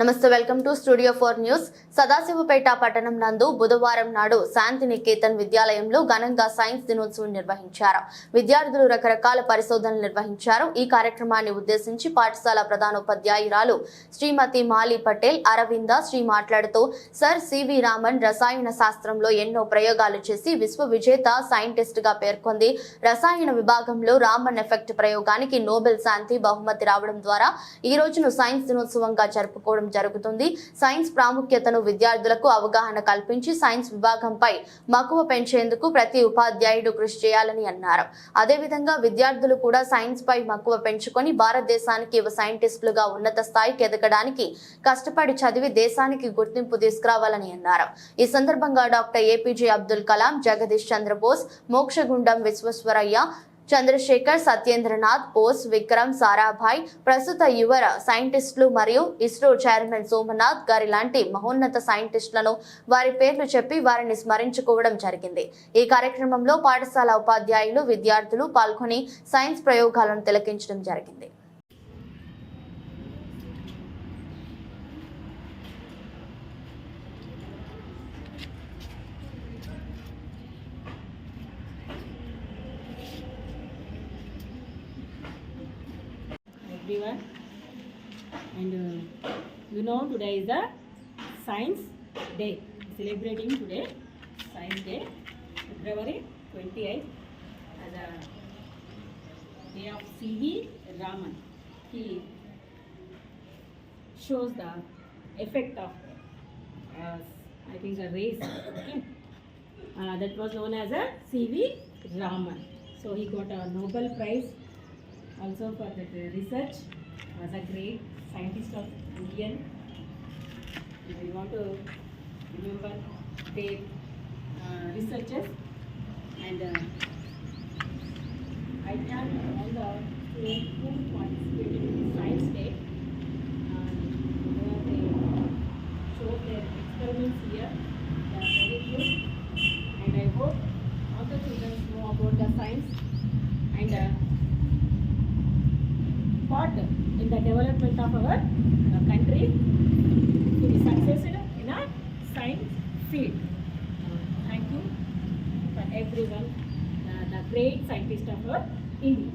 నమస్తే welcome to studio four news. Sadashivpet పట్టణం నందు బుధవారం నాడు శాంతి నికేతన్ విద్యాలయంలో ఘనంగా సైన్స్ దినోత్సవం నిర్వహించారు. విద్యార్థులు రకరకాల పరిశోధనలు నిర్వహించారు. ఈ కార్యక్రమాన్ని ఉద్దేశించి పాఠశాల ప్రధానోపాధ్యాయురాలు శ్రీమతి మాలి పటేల్ అరవింద శ్రీ మాట్లాడుతూ సర్ సివి రామన్ రసాయన శాస్త్రంలో ఎన్నో ప్రయోగాలు చేసి విశ్వ విజేత సైంటిస్ట్గా పేర్కొంది. రసాయన విభాగంలో రామన్ ఎఫెక్ట్ ప్రయోగానికి నోబెల్ శాంతి బహుమతి రావడం ద్వారా ఈ రోజును సైన్స్ దినోత్సవంగా జరుపుకోవడం జరుగుతుంది. సైన్స్ ప్రాముఖ్యతను విద్యార్థులకు అవగాహన కల్పించి సైన్స్ విభాగంపై మక్కువ పెంచేందుకు ప్రతి ఉపాధ్యాయుడు కృషి చేయాలని అన్నారు. అదేవిధంగా విద్యార్థులు కూడా సైన్స్ పై మక్కువ పెంచుకొని భారతదేశానికి యువ సైంటిస్టులుగా ఉన్నత స్థాయికి ఎదగడానికి కష్టపడి చదివి దేశానికి గుర్తింపు తీసుకురావాలని అన్నారు. ఈ సందర్భంగా డాక్టర్ ఏపీజే అబ్దుల్ కలాం జగదీష్ చంద్రబోస్ మోక్షగుండం విశ్వేశ్వరయ్య చంద్రశేఖర్ సత్యేంద్రనాథ్ బోస్ విక్రమ్ సారాభాయ్ ప్రస్తుత యువర సైంటిస్టులు మరియు ఇస్రో చైర్మన్ సోమనాథ్ గారి లాంటి మహోన్నత సైంటిస్టులను వారి పేర్లు చెప్పి వారిని స్మరించుకోవడం జరిగింది. ఈ కార్యక్రమంలో పాఠశాల ఉపాధ్యాయులు విద్యార్థులు పాల్గొని సైన్స్ ప్రయోగాలను తిలకించడం జరిగింది. Everyone. And uh, you know today is the science day. Celebrating today science day february 28th as a day of cv raman. He shows the effect of uh, i think a rays okay? Uh, that was known as a cv raman. So he got a nobel prize also for that uh, research was a great scientist of Indian. We want to remember their uh, researchers and uh, I thank all the students who participated in science day. Where they showed their experiments here. They are very good and I hope all the children know about the science and uh, part in the development of our uh, country to be successful in a science field. Uh, thank you for everyone, uh, the great scientist of our India.